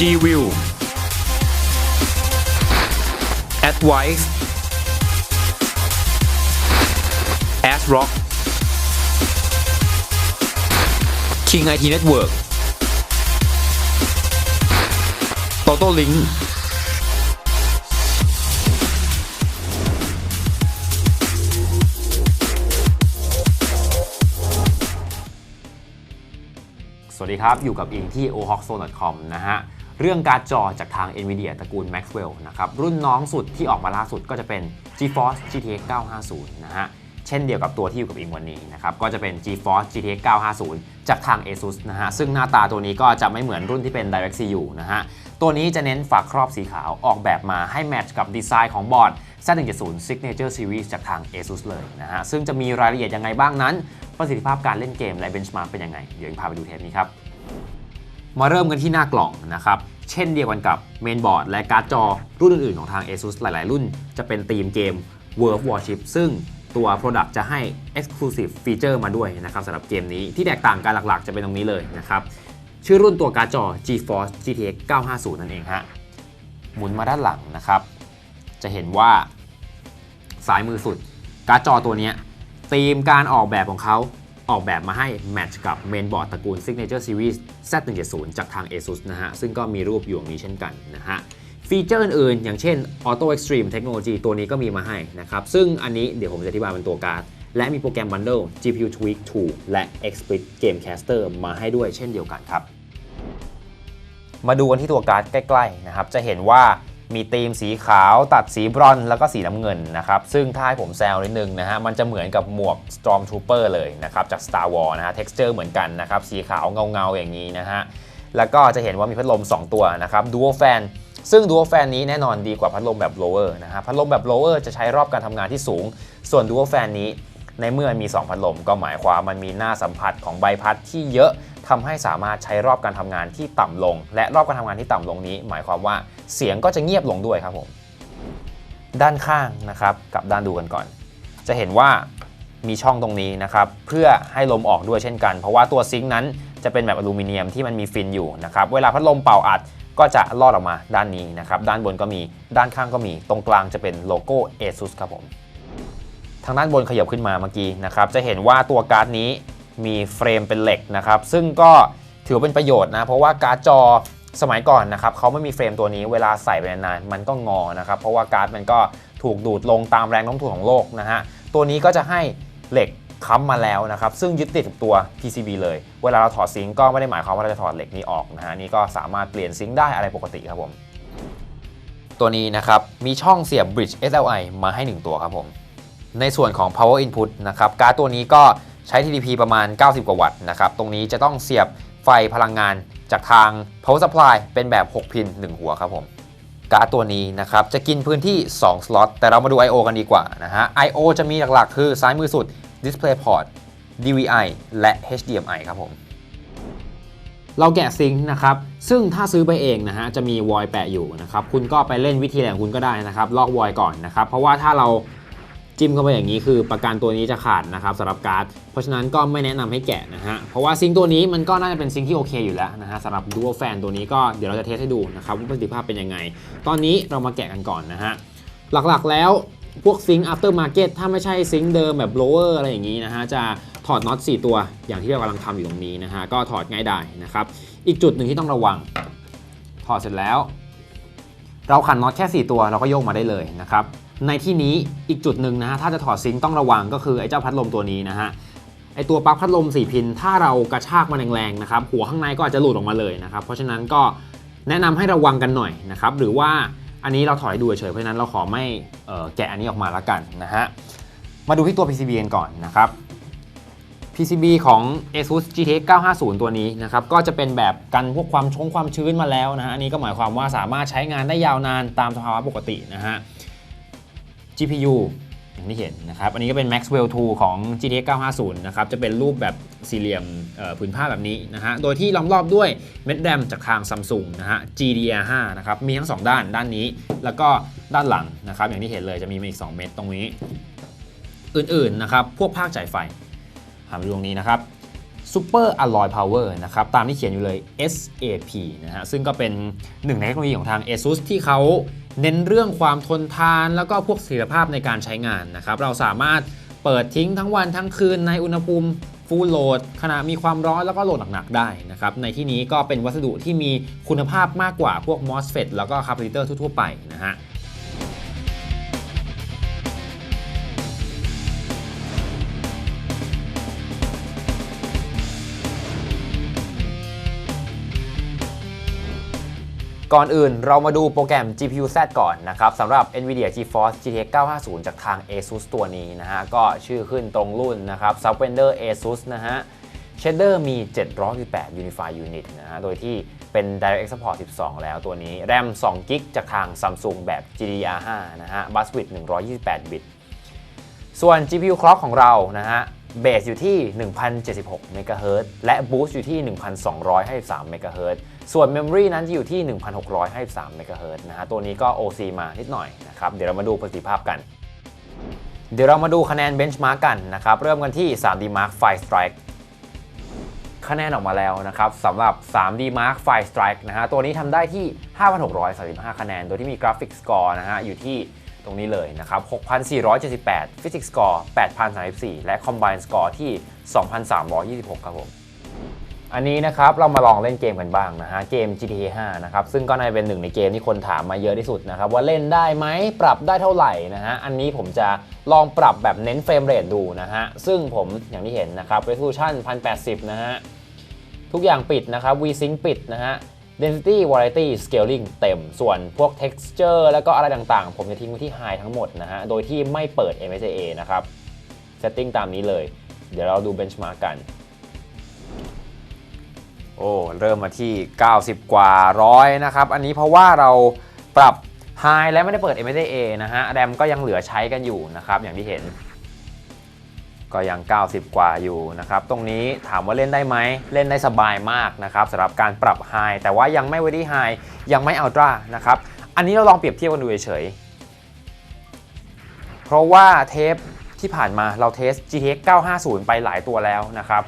G-View Advice ASRock King IT Network Toto Link สวัสดีครับ อยู่กับอิงที่ ohawkzone.com นะฮะ เรื่องการ์ดจอจากทาง NVIDIA ตระกูล Maxwell นะครับ รุ่นน้องสุดที่ออกมาล่าสุดก็จะเป็น GeForce GTX 950 นะฮะ เช่นเดียวกับตัวที่อยู่กับอิงวันนี้นะครับ ก็จะเป็น GeForce GTX 950 จากทาง ASUS นะฮะ ซึ่งหน้าตาตัวนี้ก็จะไม่เหมือนรุ่นที่เป็น DirectCU นะฮะ ตัวนี้จะเน้นฝาครอบสีขาวออกแบบมาให้แมทช์กับดีไซน์ของบอร์ด Z170 Signature Series จากทาง ASUS เลยนะฮะ ซึ่งจะมีรายละเอียดยังไงบ้างนั้น ประสิทธิภาพการเล่นเกมและ benchmark เป็นยังไง เดี๋ยวอิงพาไปดูเทปนี้ครับ มาเริ่มกันที่หน้ากล่องนะครับ เช่นเดียวกันกับเมนบอร์ดและการ์ดจอรุ่นอื่นๆ ของทาง ASUS หลาย ๆ รุ่นจะเป็นธีมเกม World of Warship ซึ่งตัว Product จะให้ Exclusive Feature มาด้วยนะครับสำหรับเกมนี้ที่แตกต่างกันหลักๆ จะเป็นตรงนี้เลยนะครับชื่อรุ่นตัวการ์ดจอ GeForce GTX 950 นั่นเองฮะหมุนมาด้านหลังนะครับ จะเห็นว่าซ้ายมือสุด การ์ดจอตัวนี้ธีมการออกแบบของเขา ออกแบบมาให้แมทช์กับเมนบอร์ดตระกูล Signature Series Z170 จากทาง ASUS นะฮะ ซึ่งก็มีรูปอยู่อย่างนี้เช่นกันนะฮะ ฟีเจอร์อื่นๆ อย่างเช่น Auto Extreme Technology ตัวนี้ก็มีมาให้นะครับ ซึ่งอันนี้เดี๋ยวผมจะอธิบายเป็นตัวการ์ด และมีโปรแกรม Bundle GPU Tweak 2 และ Explit Gamecaster มาให้ด้วยเช่นเดียวกันครับ มาดูกันที่ตัวการ์ดใกล้ ๆ นะครับ จะเห็นว่า มีธีมสีขาวตัดสีบรอนซ์แล้วก็สีน้ำเงินนะครับซึ่งถ้าให้ผมแซวนิดนึงนะฮะมันจะเหมือนกับหมวก Stormtrooper เลยนะครับจาก Star Wars นะฮะ texture เหมือนกันนะครับสีขาวเงาๆอย่างนี้นะฮะแล้วก็จะเห็นว่ามีพัดลม 2 ตัวนะครับ Dual Fan ซึ่ง Dual Fan นี้แน่นอนดีกว่าพัดลมแบบ Lower นะฮะพัดลมแบบ Lower จะใช้รอบการทำงานที่สูง ส่วน Dual Fan นี้ในเมื่อมี 2 พัดลมก็หมายความมันมีหน้าสัมผัสของใบพัดที่เยอะ ทำให้สามารถใช้รอบการทำงานที่ต่ำลง และรอบการทำงานที่ต่ำลงนี้ หมายความว่าเสียงก็จะเงียบลงด้วยครับผม ด้านข้างนะครับกับด้านดูกันก่อน จะเห็นว่ามีช่องตรงนี้นะครับเพื่อให้ลมออกด้วยเช่นกัน เพราะว่าตัวซิงค์นั้นจะเป็นแบบอลูมิเนียมที่มันมีฟินอยู่นะครับเวลาพัดลมเป่าอัดก็จะลอดออกมาด้านนี้นะครับด้านบนก็มีด้านข้างก็มีตรงกลางจะเป็นโลโก้ ASUS ครับผมทางด้านบนขยับขึ้นมาเมื่อกี้นะครับจะเห็นว่าตัวการ์ดนี้ มีเฟรมเป็นเหล็กนะครับ ซึ่งก็ถือเป็นประโยชน์นะ เพราะว่าการ์ดจอสมัยก่อนนะครับเขาไม่มีเฟรมตัวนี้เวลาใส่ไปนานๆมันก็งอนะครับ เพราะว่าการ์ดมันก็ถูกดูดลงตามแรงโน้มถ่วงของโลกนะฮะตัวนี้ก็จะให้เหล็กค้ำมาแล้วนะครับ ซึ่งยึดติดกับตัว PCB เลย เวลาเราถอดซิงก็ไม่ได้หมายความว่าเราจะถอดเหล็กนี้ออกนะฮะนี่ก็สามารถเปลี่ยนซิงก์ได้อะไรปกติครับผม ตัวนี้นะครับมีช่องเสียบ Bridge SLI มาให้ 1 ตัวครับผม ในส่วนของ power input นะครับการ์ดตัวนี้ก็ ใช้ TDP ประมาณ 90 กว่าวัตต์นะครับ ตรงนี้จะต้องเสียบไฟพลังงานจากทาง power supply เป็นแบบ 6 พิน 1 หัวครับผมการ์ดตัวนี้นะครับ จะกินพื้นที่ 2 สล็อต แต่เรามาดู I/O กันดีกว่านะฮะ I/O จะมีหลักๆ คือซ้ายมือสุด DisplayPort DVI และ HDMI ครับผม เราแกะซิงค์นะครับ ซึ่งถ้าซื้อไปเองนะฮะ จะมีวอยแปะอยู่นะครับ คุณก็ไปเล่นวิธีอะไรของคุณก็ได้นะครับ ลอกวอยก่อนนะครับ เพราะว่าถ้าเรา จิ้มเข้าไปอย่างนี้คือประกันตัวนี้จะขาดนะครับสำหรับการ์ด เพราะฉะนั้นก็ไม่แนะนำให้แกะนะฮะ เพราะว่าซิงตัวนี้มันก็น่าจะเป็นซิงที่โอเคอยู่แล้วนะฮะสำหรับ Dual Fan ตัวนี้ก็เดี๋ยวเราจะเทสให้ดูนะครับว่าประสิทธิภาพเป็นยังไง ตอนนี้เรามาแกะกันก่อนนะฮะ หลักๆแล้วพวกซิงค์ after market ถ้าไม่ใช่ซิงเดิมแบบ blower อะไรอย่างนี้นะฮะ จะถอดน็อต4 ตัว อย่างที่เรากำลังทำอยู่ตรงนี้นะฮะ ก็ถอดง่ายได้นะครับ อีกจุดหนึ่งที่ต้องระวัง ถอดเสร็จแล้ว เราขันน็อตแค่ 4 ตัวเราก็โยกมาได้เลยนะครับ ในที่นี้อีกจุดหนึ่งนะฮะถ้าจะถอดซิงต้องระวังก็คือไอ้เจ้าพัดลมตัวนี้นะฮะไอตัวปลั๊กพัดลม 4 พิน ถ้าเรากระชากมันแรงๆนะครับหัวข้างในก็อาจจะหลุดออกมาเลยนะครับเพราะฉะนั้นก็แนะนำให้ระวังกันหน่อยนะครับหรือว่าอันนี้เราถอดดูเฉยเพราะฉะนั้นเราขอไม่เแกะอันนี้ออกมาละกันนะฮะมาดูที่ตัว PCB กันก่อนนะครับ PCB ของ ASUS GTX 950 ตัวนี้นะครับก็จะเป็นแบบกันพวกความชงความชื้นมาแล้วนะฮะอันนี้ก็หมายความว่าสามารถใช้งานได้ยาวนานตามสภาวะปกตินะฮะ GPU อย่างที่เห็นนะครับ อันนี้ก็เป็น Maxwell 2 ของ GTX 950 นะครับ จะเป็นรูปแบบสี่เหลี่ยมผืนผ้าแบบนี้นะฮะ โดยที่ล้อมรอบด้วยเม็ดแรมจากทาง Samsung นะฮะ GDDR5 นะครับ มีทั้ง 2 ด้านด้านนี้ แล้วก็ด้านหลังนะครับ อย่างที่เห็นเลยจะมีมาอีก 2 เม็ดตรงนี้ อื่นๆนะครับ พวกภาคจ่ายไฟหามาดูตรงนี้นะครับ Super Alloy Power นะครับตามที่เขียนอยู่เลย SAP นะฮะซึ่งก็เป็นหนึ่งในเทคโนโลยีของทาง ASUS ที่เขา เน้นเรื่องความทนทานแล้วก็พวกเสถียรภาพในการใช้งานนะครับ เราสามารถเปิดทิ้งทั้งวันทั้งคืนในอุณหภูมิฟูลโหลดขณะมีความร้อนแล้วก็โหลดหนักๆได้นะครับ ในที่นี้ก็เป็นวัสดุที่มีคุณภาพมากกว่าพวก MOSFET แล้วก็คาปาซิเตอร์ทั่วๆไปนะฮะ ก่อนอื่นเรามาดูโปรแกรม GPU Z ก่อนนะครับสำหรับ NVIDIA GeForce GTX 950 จากทาง ASUS ตัวนี้นะฮะ ก็ชื่อขึ้นตรงรุ่นนะครับ Subwender ASUS นะฮะ Shader มี 718 Unify Unit นะฮะ โดยที่เป็น DirectX Support 12 แล้วตัวนี้ RAM 2 g b จากทาง Samsung แบบ GDDR5 นะฮะ Bus Width 128 บิต ส่วน GPU clock ของเรานะฮะเบสอยู่ที่ 1076 MHz และ Boost อยู่ที่ 1253 MHz ส่วน Memory นั้นจะอยู่ที่ 1653 MHz นะฮะ ตัวนี้ก็ OC มานิดหน่อยนะครับ เดี๋ยวเรามาดูประสิทธิภาพกัน เดี๋ยวเรามาดูคะแนน Benchmark กันนะครับ เริ่มกันที่ 3D Mark Fire Strike คะแนนออกมาแล้วนะครับสำหรับ 3D Mark Fire Strike นะฮะ ตัวนี้ทำได้ที่ 5,635 คะแนน โดยที่มีกราฟิกสกอร์นะฮะ อยู่ที่ตรงนี้เลยนะครับ 6,478 Physics Score 8,034 และ Combine Score ที่ 2,326 ครับผม อันนี้นะครับเรามาลองเล่นเกมกันบ้างนะฮะเกม GTA 5 นะครับซึ่งก็น่าจะเป็นหนึ่งในเกมที่คนถามมาเยอะที่สุดนะครับว่าเล่นได้ไหมปรับได้เท่าไหร่นะฮะอันนี้ผมจะลองปรับแบบเน้นเฟรมเรทดูนะฮะซึ่งผมอย่างที่เห็นนะครับ resolution 1080 นะฮะทุกอย่างปิดนะครับ VSync ปิดนะฮะ density variety scaling เต็ม ส่วนพวก texture แล้วก็อะไรต่างๆ ผมจะทิ้งไว้ที่ high ทั้งหมดนะฮะโดยที่ไม่เปิด MSA นะครับ setting ตามนี้เลย เดี๋ยวเราดู benchmark กัน โอ้เริ่มมาที่ 90 กว่าร้อยนะครับ อันนี้เพราะว่าเราปรับ High และไม่ได้เปิด MSA นะฮะแรมก็ยังเหลือใช้กันอยู่นะครับ อย่างที่เห็น ก็ยัง 90 กว่าอยู่นะครับ ตรงนี้ถามว่าเล่นได้ไหมเล่นได้สบายมากนะครับสำหรับการปรับ High แต่ว่ายังไม่ Very High ยังไม่ Ultra นะครับ อันนี้เราลองเปรียบเทียบกันดูเฉยเพราะว่าเทปที่ผ่านมาเราเทส GTX 950 ไปหลายตัวแล้วนะครับ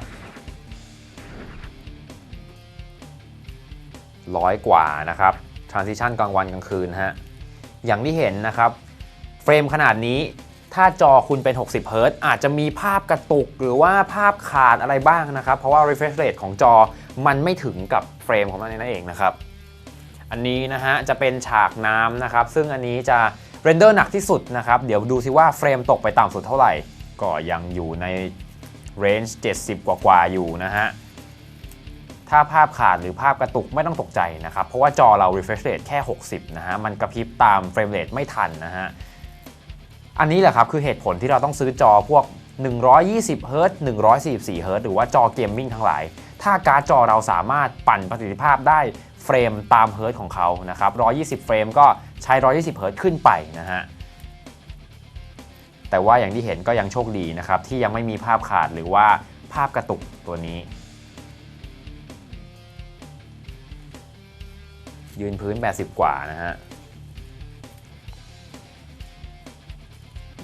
ร้อยกว่านะครับ transition กลางวันกลางคืนฮะอย่างที่เห็นนะครับ เฟรมขนาดนี้ถ้าจอคุณเป็น 60เฮิรตอาจจะมีภาพกระตุกหรือว่าภาพขาดอะไรบ้างนะครับ เพราะว่า refresh rate ของจอมันไม่ถึงกับเฟรมของมันนั่นเองนะครับ อันนี้นะฮะจะเป็นฉากน้ำนะครับ ซึ่งอันนี้จะเรนเดอร์หนักที่สุดนะครับ เดี๋ยวดูซิว่าเฟรมตกไปต่ำสุดเท่าไหร่ ก็ยังอยู่ในเรนจ์70 กว่าๆอยู่นะฮะ ถ้าภาพขาดหรือภาพกระตุกไม่ต้องตกใจนะครับ เพราะว่าจอเรา refresh rate แค่ 60 นะฮะ มันกระพริบตามเฟรมเรทไม่ทันนะฮะ อันนี้แหละครับคือเหตุผลที่เราต้องซื้อจอพวก 120เฮิรต์144เฮิรต์หรือว่าจอเกมมิ่งทั้งหลาย ถ้าการ์ดจอเราสามารถปั่นประสิทธิภาพได้เฟรมตามเฮิรต์ของเขานะครับ 120 เฟรมก็ใช้ 120 เฮิรต์ขึ้นไปนะฮะแต่ว่าอย่างที่เห็นก็ยังโชคดีนะครับ ที่ยังไม่มีภาพขาดหรือว่าภาพกระตุกตัวนี้ ยืนพื้น 80 กว่านะฮะ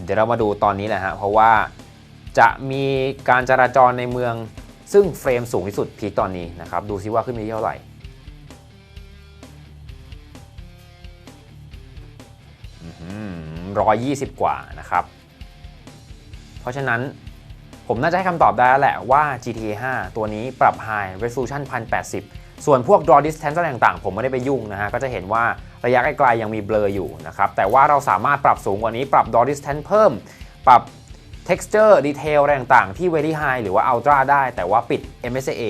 เดี๋ยวเรามาดูตอนนี้แหละฮะ เพราะว่าจะมีการจราจรในเมืองซึ่งเฟรมสูงที่สุดพีคตอนนี้นะครับ ดูซิว่าขึ้นไปเท่าไหร่ร้อยยี่สิบกว่านะครับ เพราะฉะนั้นผมน่าจะให้คำตอบได้แล้วแหละว่า GTA 5 ตัวนี้ปรับ High Resolution 1080 ส่วนพวก draw distance อะไรต่างๆ ผมไม่ได้ไปยุ่งนะฮะ ก็จะเห็นว่าระยะไกลๆยังมีเบลออยู่นะครับ แต่ว่าเราสามารถปรับสูงกว่านี้ ปรับ draw distance เพิ่ม ปรับ texture detail อะไรต่างๆ ที่ very high หรือว่า ultra ได้ แต่ว่าปิด MSA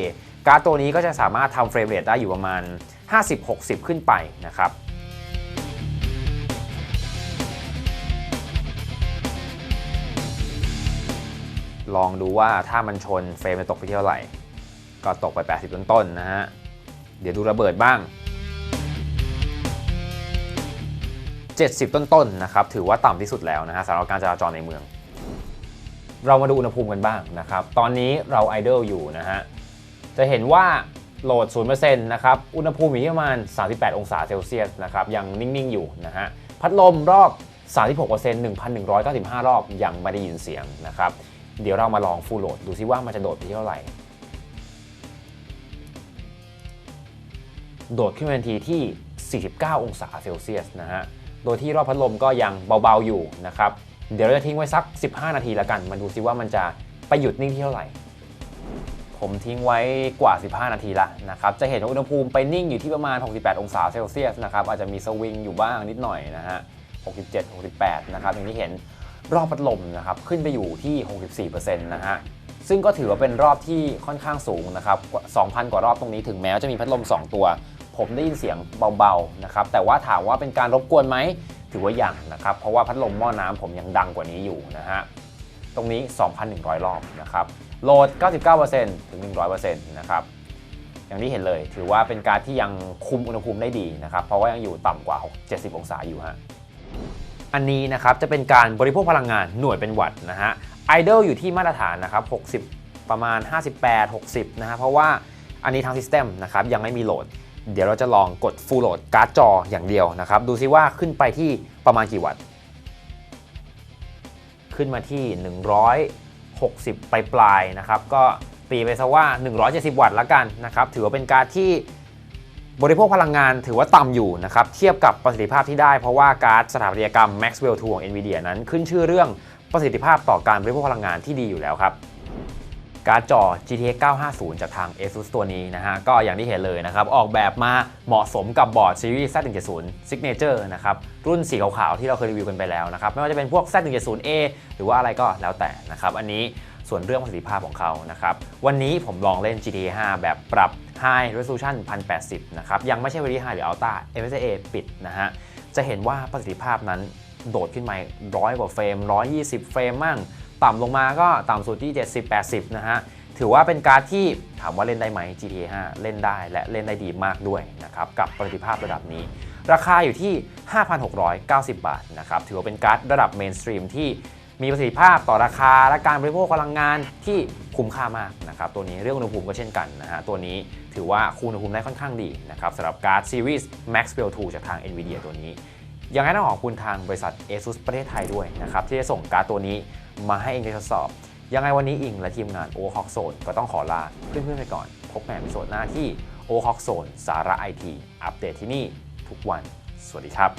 การ์ดตัวนี้ก็จะสามารถทำ frame rate ได้อยู่ประมาณ 50-60 ขึ้นไปนะครับลองดูว่าถ้ามันชนเฟรมจะตกไปเท่าไหร่ ก็ตกไป 80 ต้นๆนะฮะ เดี๋ยวดูระเบิดบ้าง 70 ต้นๆนะครับ ถือว่าต่ำที่สุดแล้วนะฮะสำหรับการจราจรในเมือง เรามาดูอุณหภูมิกันบ้างนะครับ ตอนนี้เราไอดอลอยู่นะฮะ จะเห็นว่าโหลด 0%นะครับ อุณหภูมิอยู่ที่ประมาณ 38 องศาเซลเซียสนะครับ ยังนิ่ง ๆ อยู่นะฮะ พัดลมรอบ 36% 1,195 รอบ ยังไม่ได้ยินเสียงนะครับ เดี๋ยวเรามาลองฟูลโหลดดูซิว่ามันจะโดดไปเท่าไหร่ โดดขึ้นมาทันทีที่ 49 องศาเซลเซียสนะฮะ โดยที่รอบพัดลมก็ยังเบาๆอยู่นะครับ เดี๋ยวเราจะทิ้งไว้สัก 15 นาทีละกัน มาดูซิว่ามันจะไปหยุดนิ่งที่เท่าไหร่ ผมทิ้งไว้กว่า 15 นาทีละนะครับ จะเห็นว่าอุณหภูมิไปนิ่งอยู่ที่ประมาณ 68 องศาเซลเซียสนะครับ อาจจะมีสวิงอยู่บ้างนิดหน่อยนะฮะ 67 68 นะครับอย่างที่เห็นรอบพัดลมนะครับขึ้นไปอยู่ที่ 64%นะฮะซึ่งก็ถือว่าเป็นรอบที่ค่อนข้างสูงนะครับ 2,000 กว่ารอบตรงนี้ถึงแม้ว่าจะมีพัดลม 2 ตัว ผมได้ยินเสียงเบาๆนะครับแต่ว่าถามว่าเป็นการรบกวนไหมถือว่าอย่างนะครับ เพราะว่าพัดลมหม้อน้ำผมยังดังกว่านี้อยู่นะฮะตรงนี้ 2,100 รอบนะครับโหลด 99%ถึง 100%นะครับอย่างที่เห็นเลย ถือว่าเป็นการที่ยังคุมอุณหภูมิได้ดีนะครับ เพราะว่ายังอยู่ต่ำกว่า 70 องศาอยู่ฮะอันนี้นะครับจะเป็นการบริโภคพลังงานหน่วยเป็นวัตต์นะฮะไอดอลอยู่ที่มาตรฐานนะครับ 60 ประมาณ 58 60 นะฮะเพราะว่าอันนี้ทางซิสเต็มนะครับยังไม่มีโหลด เดี๋ยวเราจะลองกด Full Load การ์ดจออย่างเดียวนะครับ ดูซิว่าขึ้นไปที่ประมาณกี่วัตต์ ขึ้นมาที่ 160ปลายปลายๆนะครับ ก็ตีไปซะว่า 170 วัตต์ละกันนะครับ ถือว่าเป็นการดที่บริโภคพลังงานถือว่าต่ำอยู่นะครับ เทียบกับประสิทธิภาพที่ได้เพราะว่าการ์ดสถาปัตยกรรม Maxwell 2ของ NVIDIA นั้นขึ้นชื่อเรื่องประสิทธิภาพต่อการบริโภคพลังงานที่ดีอยู่แล้วครับ การ์ดจอ GTX 950 จากทาง ASUS ตัวนี้นะฮะ ก็อย่างที่เห็นเลยนะครับ ออกแบบมาเหมาะสมกับบอร์ดซีรีส์ Z170 Signature นะครับ รุ่นสีขาวๆที่เราเคยรีวิวกันไปแล้วนะครับ ไม่ว่าจะเป็นพวก Z170A หรือว่าอะไรก็แล้วแต่นะครับ อันนี้ส่วนเรื่องประสิทธิภาพของเขานะครับ วันนี้ผมลองเล่น GTA 5 แบบปรับ High Resolution 1080 นะครับ ยังไม่ใช่ Very High หรือ Ultra MSA ปิดนะฮะ จะเห็นว่าประสิทธิภาพนั้นโดดขึ้นมาร้อยกว่าเฟรม 120 เฟรมมั่ง ต่ำลงมาก็ต่ำสุดที่ 70-80 นะฮะ ถือว่าเป็นการ์ดที่ถามว่าเล่นได้ไหม GTA 5 เล่นได้และเล่นได้ดีมากด้วยนะครับ กับประสิทธิภาพระดับนี้ ราคาอยู่ที่ 5,690 บาทนะครับ ถือว่าเป็นการ์ดระดับเมนสตรีมที่มีประสิทธิภาพต่อราคาและการบริโภคพลังงานที่คุ้มค่ามากนะครับตัวนี้เรื่องอุณหภูมิก็เช่นกันนะฮะตัวนี้ถือว่าคุมอุณหภูมิได้ค่อนข้างดีนะครับสำหรับการ์ดซีรีส์ Maxwell 2 จากทาง NVIDIA ตัวนี้ยังไงต้องขอบคุณทางบริษัท ASUS ประเทศไทยด้วยนะครับที่ได้ส่งการ์ดตัวนี้ มาให้เองได้ทดสอบ ยังไงวันนี้อิงและทีมงานโอฮอกโซนก็ต้องขอลาเพื่อนๆไปก่อน พบกันในสดหน้าที่โอฮอกโซนสาระไอทีอัปเดตที่นี่ทุกวัน สวัสดีครับ